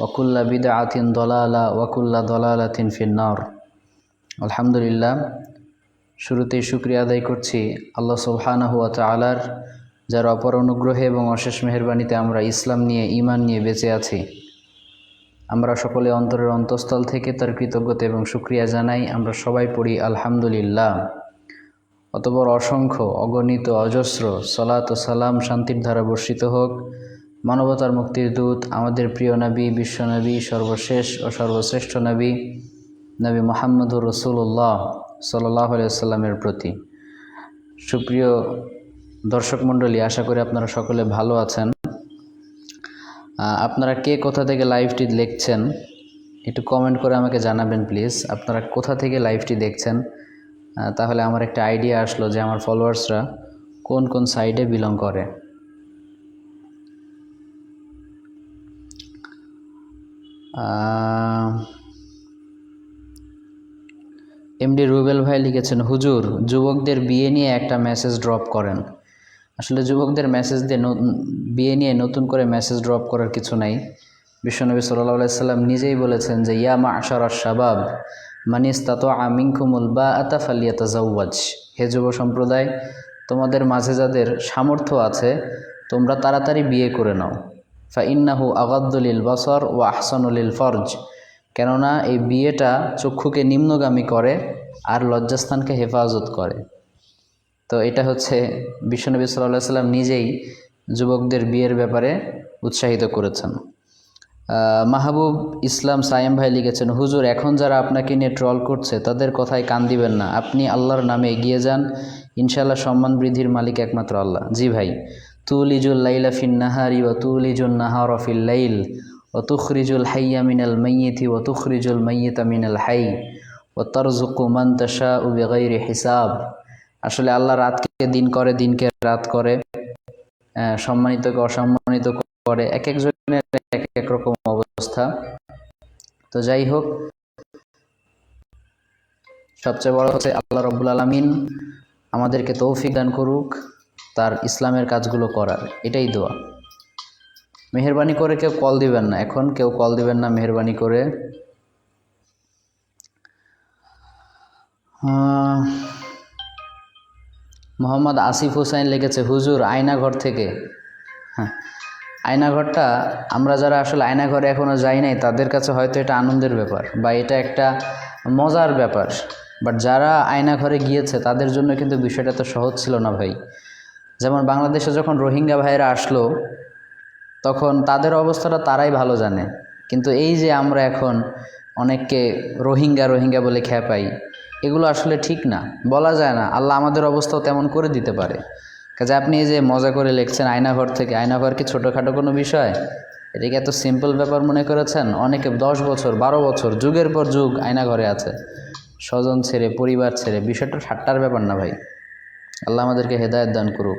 ওকুল্লা বিদাআতিন দলালা ওয়াকুল্লা দলালাতিন ফিন্নার আলহামদুলিল্লাহ, শুরুতেই শুক্রিয়া আদায় করছি আল্লাহ সুবহানাহু ওয়া তাআলার, যার অপর অনুগ্রহে এবং অশেষ মেহরবানিতে আমরা ইসলাম নিয়ে ইমান নিয়ে বেঁচে আছি। আমরা সকলে অন্তরের অন্তঃস্থল থেকে তার কৃতজ্ঞতা এবং শুক্রিয়া জানাই। আমরা সবাই পড়ি আলহামদুলিল্লাহ। অতপর অসংখ্য, অগণিত, অজস্র সলাত ও সালাম শান্তির ধারা বর্ষিত হোক। মানবতার মুক্তির দূত, আমাদের প্রিয় নবী বিশ্বনবী সর্বশেষ ও সর্বশ্রেষ্ঠ নবী নবী মোহাম্মদুর রসুল্লাহ সাল্লাহ সাল্লামের প্রতি। সুপ্রিয় দর্শক মণ্ডলী, আশা করি আপনারা সকলে ভালো আছেন। আপনারা কে কোথা থেকে লাইভটি দেখছেন, একটু কমেন্ট করে আমাকে জানাবেন প্লিজ আপনারা কোথা থেকে লাইভটি দেখছেন তাহলে আমার একটা আইডিয়া আসলো যে আমার ফলোয়ার্সরা কোন কোন সাইডে বিলং করে। এমডি রুবেল ভাই লিখেছেন, হুজুর, যুবকদের বিয়ে নিয়ে একটা মেসেজ ড্রপ করেন। আসলে যুবকদের মেসেজ দিয়ে বিয়ে নিয়ে নতুন করে মেসেজ ড্রপ করার কিছু নাই। বিশ্বনবী সাল্লাহ সাল্লাম নিজেই বলেছেন যে, ইয়া মা আশার শাবাব মানিস তাত আমিংকুমুল বা আতাফালিয়াতা জাউওয়াজ হে যুব সম্প্রদায়, তোমাদের মাঝে যাদের সামর্থ্য আছে, তোমরা তাড়াতাড়ি বিয়ে করে নাও। ফা ইন্নাহু আগাদ্দুলিল বসর ও আহসানুলিল ফরজ। কেননা এই বিয়েটা চক্ষুকে নিম্নগামী করে আর লজ্জাস্থানকে হেফাজত করে। তো এটা হচ্ছে বিশ্বনবী সাল্লাহ সাল্লাম নিজেই যুবকদের বিয়ের ব্যাপারে উৎসাহিত করেছেন। মাহবুব ইসলাম সায়েম ভাই লিখেছেন, হুজুর, এখন যারা আপনাকে নিয়ে ট্রল করছে, তাদের কথায় কান দিবেন না। আপনি আল্লাহর নামে এগিয়ে যান। ইনশাল্লাহ সম্মান বৃদ্ধির মালিক একমাত্র আল্লাহ। জি ভাই তুলিজুল লাইলা ফিন নাহারি ও তুলিজুল নাহার ফিল লাইল ও তুখরিজুল হাইয়া মিনাল মাইয়েতি ও তুখরিজুল মাইয়েতা মিনাল হাই ও তরজুকু মান তাশা উ বেগাইরে হিসাব। আসলে আল্লাহ রাতকে দিন করে, দিনকে রাত করে সম্মানিতকে অসম্মানিত করে এক একজনের এক এক রকম অবস্থা। তো যাই হোক, সবচেয়ে বড় হচ্ছে আল্লাহ রব্বুল আলমিন আমাদেরকে তৌফিক দান করুক। তার ইসলামের কাজগুলো করার, এটাই দোয়া। মেহরবানি করে কেউ কল দিবেন না, এখন কেউ কল দিবেন না মেহরবানি করে। মোহাম্মদ আসিফ হুসাইন লিখেছে, হুজুর, আয়নাঘর থেকে। হ্যাঁ আয়নাঘরটা আমরা যারা আসলে আয়নাঘরে এখনও যাই নাই, তাদের কাছে হয়তো এটা আনন্দের ব্যাপার বা এটা একটা মজার ব্যাপার। বাট যারা আয়নাঘরে গিয়েছে, তাদের জন্য কিন্তু বিষয়টা তো সহজ ছিল না ভাই। যেমন বাংলাদেশে যখন রোহিঙ্গা ভাইয়েরা আসলো, তখন তাদের অবস্থাটা তারাই ভালো জানে। কিন্তু এই যে আমরা এখন অনেককে রোহিঙ্গা রোহিঙ্গা বলে পাই, এগুলো আসলে ঠিক না। বলা যায় না, আল্লাহ আমাদের অবস্থাও তেমন করে দিতে পারে। কাজে আপনি এই যে মজা করে লিখছেন আয়নাঘর থেকে, আয়নাঘর কি ছোটোখাটো কোনো বিষয়? এটাকে এত সিম্পল ব্যাপার মনে করেছেন? অনেকে দশ বছর, বারো বছর, যুগের পর যুগ আয়নাঘরে আছে। স্বজন ছেড়ে, পরিবার ছেড়ে, বিষয়টা ঠাট্টার ব্যাপার না ভাই। আল্লাহ আমাদেরকে হেদায়ত দান করুক।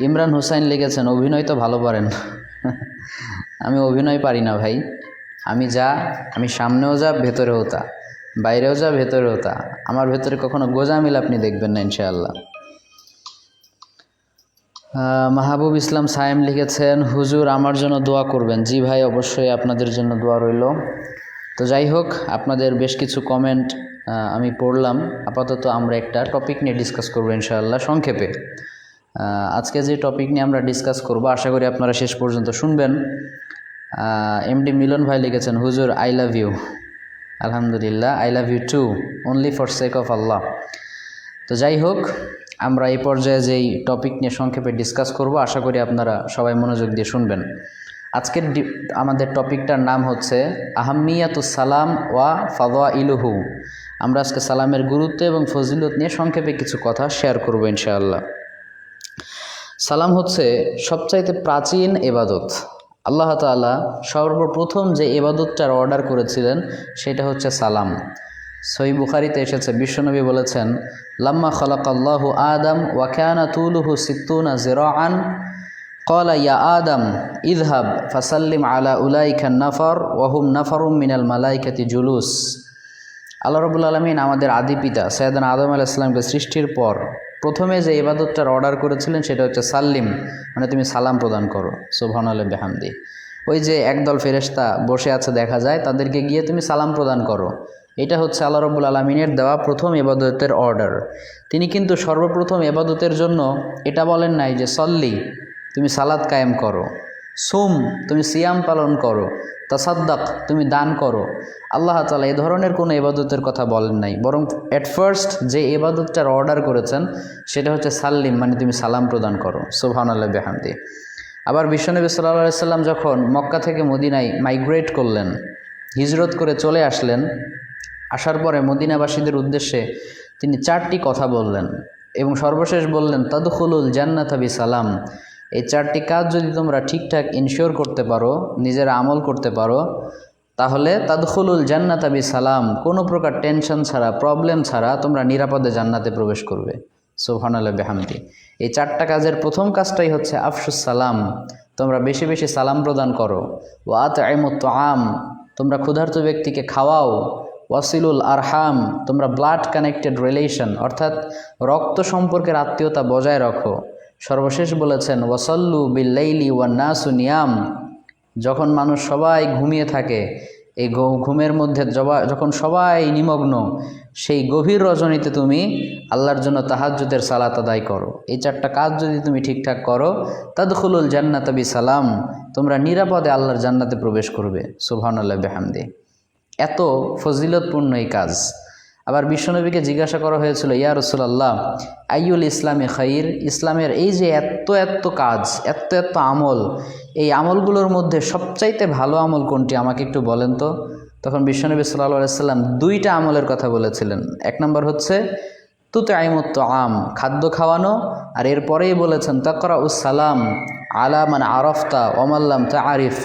ইমরান হুসাইন লিখেছেন, অভিনয় তো ভালো পারেন। আমি অভিনয় পারি না ভাই। আমি যা, আমি সামনেও যা, ভেতরেও তা। বাইরেও যা, ভেতরেও তা। আমার ভেতরে কখনো গোজামিল আপনি দেখবেন না, ইনশাআল্লাহ। মাহবুব ইসলাম সায়েম লিখেছেন, হুজুর, আমার জন্য দোয়া করবেন। জি ভাই, অবশ্যই আপনাদের জন্য দোয়া রইল। তো যাই হোক, আপনাদের বেশ কিছু কমেন্ট আমি পড়লাম। আপাতত আমরা একটা টপিক নিয়ে ডিসকাস করব ইনশাআল্লাহ, সংক্ষেপে। আজকে যে টপিক নিয়ে আমরা ডিসকাস করব, আশা করি আপনারা শেষ পর্যন্ত শুনবেন। এমডি মিলন ভাই লিখেছেন, হুজুর আই লাভ ইউ আলহামদুলিল্লাহ I love you too only for sake of আল্লাহ তো যাই হোক, আমরা এই পর্যায়ে যেই টপিক নিয়ে সংক্ষেপে ডিসকাস করব, আশা করি আপনারা সবাই মনোযোগ দিয়ে শুনবেন। আজকের আমাদের টপিকটার নাম হচ্ছে, আহমিয়াতুস সালাম ওয়া ফাদোয়া ইলুহু আমরা আজকে সালামের গুরুত্ব এবং ফজিলত নিয়ে সংক্ষেপে কিছু কথা শেয়ার করব ইনশাআল্লাহ। সালাম হচ্ছে সবচাইতে প্রাচীন এবাদত। আল্লাহ তালা সর্বপ্রথম যে এবাদতটার অর্ডার করেছিলেন, সেটা হচ্ছে সালাম। সহি বুখারিতে এসেছে, বিশ্বনবী বলেছেন, লাম্মা খলাক আল্লাহ আদম ওয়াকানা তুলুহু সিত্তুনা জেরো আন কলা ইয়া আদম ইজহাব ফাসাল্লিম আলা উলাইকা নাফর ওয়াহুম নফরুম মিনাল মালাইকাতি জুলুস। আল্লাহ রবুল আলমিন আমাদের আদি পিতা সৈয়দান আদম আলাহ ইসলামকে সৃষ্টির পর প্রথমে যে ইবাদতটার অর্ডার করেছিলেন সেটা হচ্ছে সাল্লিম মানে তুমি সালাম প্রদান করো সোভান আল বেহামদি। ওই যে একদল ফেরেশতা বসে আছে দেখা যায়, তাদেরকে গিয়ে তুমি সালাম প্রদান করো। এটা হচ্ছে আল্লাহ রবুল আলমিনের দেওয়া প্রথম এবাদতের অর্ডার তিনি কিন্তু সর্বপ্রথম এবাদতের জন্য এটা বলেন নাই যে সল্লি, তুমি সালাদ কায়েম করো। সুম তুমি সিয়াম পালন করো, তাসাদ্দাক তুমি দান করো। আল্লাহ তালা এ ধরনের কোনো এবাদতের কথা বলেন নাই। বরং অ্যাট ফার্স্ট যে এবাদতটার অর্ডার করেছেন, সেটা হচ্ছে সাল্লিম মানে তুমি সালাম প্রদান করো। সোহান আল্লাহ বেহামদি। আবার বিশ্বনবী সাল্লাহ সাল্লাম যখন মক্কা থেকে মদিনায় মাইগ্রেট করলেন, হিজরত করে চলে আসলেন, আসার পরে মদিনাবাসীদের উদ্দেশ্যে তিনি চারটি কথা বললেন এবং সর্বশেষ বললেন, তাদুখুলুল জান্নাতাবি সালাম এই চারটি কাজ যদি তোমরা ঠিকঠাক ইনশিওর করতে পারো, নিজেরা আমল করতে পারো, তাহলে তাদখুলুল জান্নাতাবি সালাম কোনো প্রকার টেনশন ছাড়া প্রবলেম ছাড়া তোমরা নিরাপদে জান্নাতে প্রবেশ করবে। সোহান আল্লাহ বেহামদি। এই চারটা কাজের প্রথম কাজটাই হচ্ছে আফসুস সালাম তোমরা বেশি বেশি সালাম প্রদান করো। ওয়াত আইমত আম তোমরা ক্ষুধার্ত ব্যক্তিকে খাওয়াও। ওয়াসিলুল আরহাম, তোমরা ব্লাড কানেক্টেড রিলেশন অর্থাৎ রক্ত সম্পর্কের আত্মীয়তা বজায় রাখো। সর্বশেষ বলেছেন, ওয়াসল্লু বিল্লাইলি ওয়া নাসু নিয়াম। যখন মানুষ সবাই ঘুমিয়ে থাকে, এই ঘুমের মধ্যে যখন সবাই নিমগ্ন, সেই গভীর রজনীতে তুমি আল্লাহর জন্য তাহাজ্জুদের সালাত আদায় করো। এই চারটা কাজ যদি তুমি ঠিকঠাক করো, তাদখুলুল জান্নাতাবি সালাম তোমরা নিরাপদে আল্লাহর জান্নাতে প্রবেশ করবে। সুবহানাল্লাহ, বেহামদে। এত ফজিলতপূর্ণ এই কাজ। আবার বিশ্বনবীকে জিজ্ঞাসা করা হয়েছিল, ইয়া রসুলাল্লাহ আইউল ইসলামে খাইর? ইসলামের এই যে এত এত কাজ এত এত আমল, এই আমলগুলোর মধ্যে সবচাইতে ভালো আমল কোনটি আমাকে একটু বলেন তো? তখন বিশ্বনবী সাল্লাহ সাল্লাম দুইটা আমলের কথা বলেছিলেন। এক নম্বর হচ্ছে তুতে আইমত্ত আম খাদ্য খাওয়ানো, আর এরপরেই বলেছেন তাকরা উসালাম আলা মানে আরফতা ওমাল্লাম তা আরিফ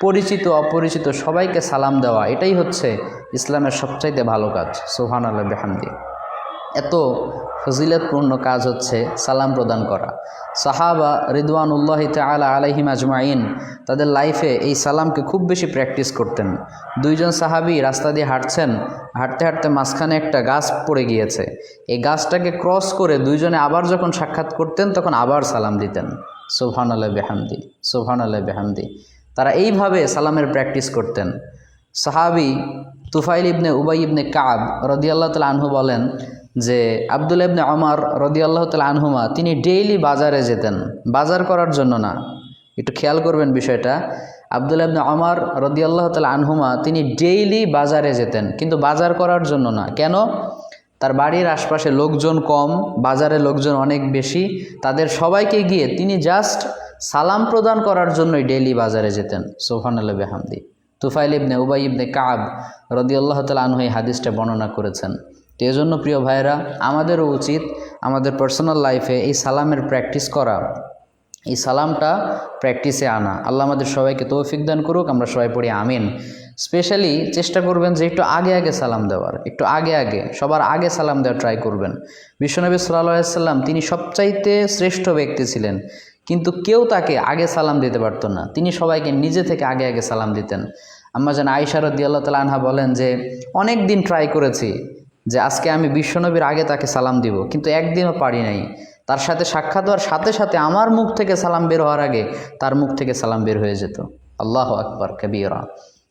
পরিচিত, অপরিচিত, সবাইকে সালাম দেওয়া, এটাই হচ্ছে ইসলামের সবচাইতে ভালো কাজ। সোহান আল্লাহ বেহামদি। এত ফজিলতপূর্ণ কাজ হচ্ছে সালাম প্রদান করা। সাহাবা রিদওয়ানুল্লাহ তালা আলহিম আজমাইন, তাদের লাইফে এই সালামকে খুব বেশি প্র্যাকটিস করতেন। দুইজন সাহাবি রাস্তা দিয়ে হাঁটছেন, হাঁটতে হাঁটতে মাঝখানে একটা গাছ পড়ে গিয়েছে। এই গাছটাকে ক্রস করে দুইজনে আবার যখন সাক্ষাৎ করতেন, তখন আবার সালাম দিতেন। সোহান আল্লাহ বেহামদি। সোহান আল্লাহ বেহামদি। তারা এইভাবে সালামের প্র্যাকটিস করতেন। সাহাবি তুফাইল ইবনে উবাই ইবনে কাব রদিয়াল্লাহ তাল আনহু বলেন যে আবদুল ইবনে অমর রদিয়াল্লাহ তাল আনহুমা, তিনি ডেইলি বাজারে যেতেন। বাজার করার জন্য না। একটু খেয়াল করবেন বিষয়টা। আবদুল ইবনে অমর রদিয়াল্লাহ তাল আনহুমা, তিনি ডেইলি বাজারে যেতেন, কিন্তু বাজার করার জন্য না। কেন? তার বাড়ির আশপাশে লোকজন কম, বাজারে লোকজন অনেক বেশি। তাদের সবাইকে গিয়ে তিনি জাস্ট সালাম প্রদান করার জন্যই ডেইলি বাজারে যেতেন। সোহান আল্লাহ বেহামদি। তুফাইল ইবনে উবাই ইবনে কাব রদিয়াল্লাহ তাল আনহু এই হাদিসটা বর্ণনা করেছেন। তো এজন্য প্রিয় ভাইরা আমাদেরও উচিত আমাদের পার্সোনাল লাইফে এই সালামের প্র্যাকটিস করা। এই সালামটা প্র্যাকটিসে আনা। আল্লাহ আমাদের সবাইকে তৌফিক দান করুক, আমরা সবাই পড়ি আমিন। স্পেশালি চেষ্টা করবেন যে একটু আগে আগে সালাম দেওয়ার, একটু আগে আগে, সবার আগে সালাম দেওয়ার ট্রাই করবেন। বিশ্বনবী সাল্লাহ সাল্লাম তিনি সবচাইতে শ্রেষ্ঠ ব্যক্তি ছিলেন। কিন্তু কেউ তাকে আগে সালাম দিতে পারতো না। তিনি সবাইকে নিজে থেকে আগে আগে সালাম দিতেন। আম্মা যেন আয়সা রদি আল্লাহ তালা আনহা বলেন যে, অনেক দিন ট্রাই করেছি যে আজকে আমি বিশ্বনবীর আগে তাকে সালাম দিব, কিন্তু একদিনও পারি নাই। তার সাথে সাক্ষাৎ হওয়ার সাথে সাথে আমার মুখ থেকে সালাম বের হওয়ার আগে তার মুখ থেকে সালাম বের হয়ে যেত। আল্লাহ আকবর, কবিরা।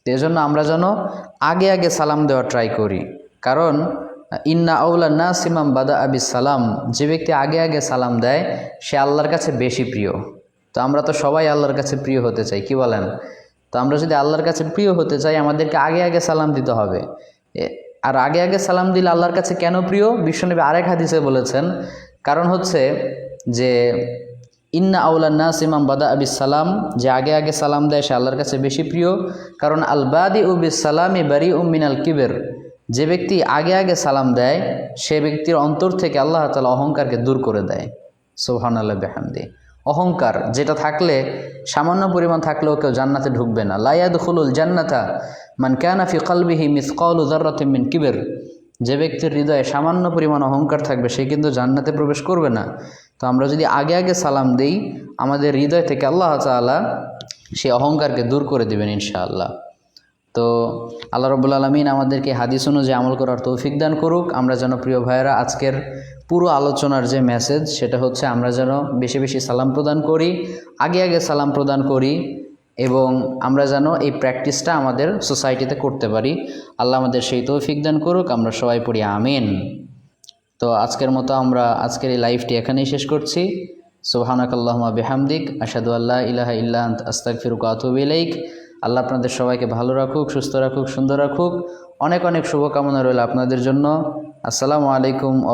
তো এজন্য আমরা যেন আগে আগে সালাম দেওয়ার ট্রাই করি। কারণ ইন্না আউলা না সিমাম বাদা আবি সালাম যে ব্যক্তি আগে আগে সালাম দেয়, সে আল্লাহর কাছে বেশি প্রিয়। তো আমরা তো সবাই আল্লাহর কাছে প্রিয় হতে চাই, কি বলেন? তো আমরা যদি আল্লাহর কাছে প্রিয় হতে চাই, আমাদেরকে আগে আগে সালাম দিতে হবে। আর আগে আগে সালাম দিলে আল্লাহর কাছে কেন প্রিয়? বিশ্বনবী আরেক হাদিসে বলেছেন, কারণ হচ্ছে যে, ইন্না আউলা নাস ইমাম বাদা আবি সালাম যে আগে আগে সালাম দেয়, সে আল্লাহর কাছে বেশি প্রিয়। কারণ আল বাদি উবিস সালামি বারি উমিনাল কিবের যে ব্যক্তি আগে আগে সালাম দেয়, সে ব্যক্তির অন্তর থেকে আল্লাহ তালা অহংকারকে দূর করে দেয়। সোহান আল্লাহ বেহামদি। অহংকার যেটা থাকলে, সামান্য পরিমাণ থাকলেও কেউ জান্নাতে ঢুকবে না। লাইয়াদ খুলুল জান্নাতা মান ক্যানা ফি কলবিহি মিসকাল মিন কিবের। যে ব্যক্তির হৃদয়ে সামান্য পরিমাণ অহংকার থাকবে, সে কিন্তু জান্নাতে প্রবেশ করবে না। তো আমরা যদি আগে আগে সালাম দিই, আমাদের হৃদয় থেকে আল্লাহ তাআলা সে অহংকারকে দূর করে দেবেন ইনশাআল্লাহ। তো আল্লাহ রবুল আলমিন আমাদেরকে হাদিস অনুযায়ী আমল করার তৌফিক দান করুক। আমরা যেন প্রিয় ভাইয়েরা, আজকের পুরো আলোচনার যে মেসেজ সেটা হচ্ছে আমরা যেন বেশি বেশি সালাম প্রদান করি, আগে আগে সালাম প্রদান করি এবং আমরা যেন এই প্র্যাকটিসটা আমাদের সোসাইটিতে করতে পারি। আল্লাহ আমাদের সেই তৌফিক দান করুক, আমরা সবাই পড়ি আমিন। তো আজকের মতো আমরা আজকের এই লাইভটি এখানেই শেষ করছি। সোহানাক আল্লাহমা বেহামদিক আসাদু আল্লাহ ইলাহা ইল্লা আস্তাক ফিরুক আতুব ইলাইক। আল্লাহ আপনাদের সবাইকে ভালো রাখুক, সুস্থ রাখুক, সুন্দর রাখুক। অনেক অনেক শুভকামনা রইল আপনাদের জন্য। আসসালামু আলাইকুম ও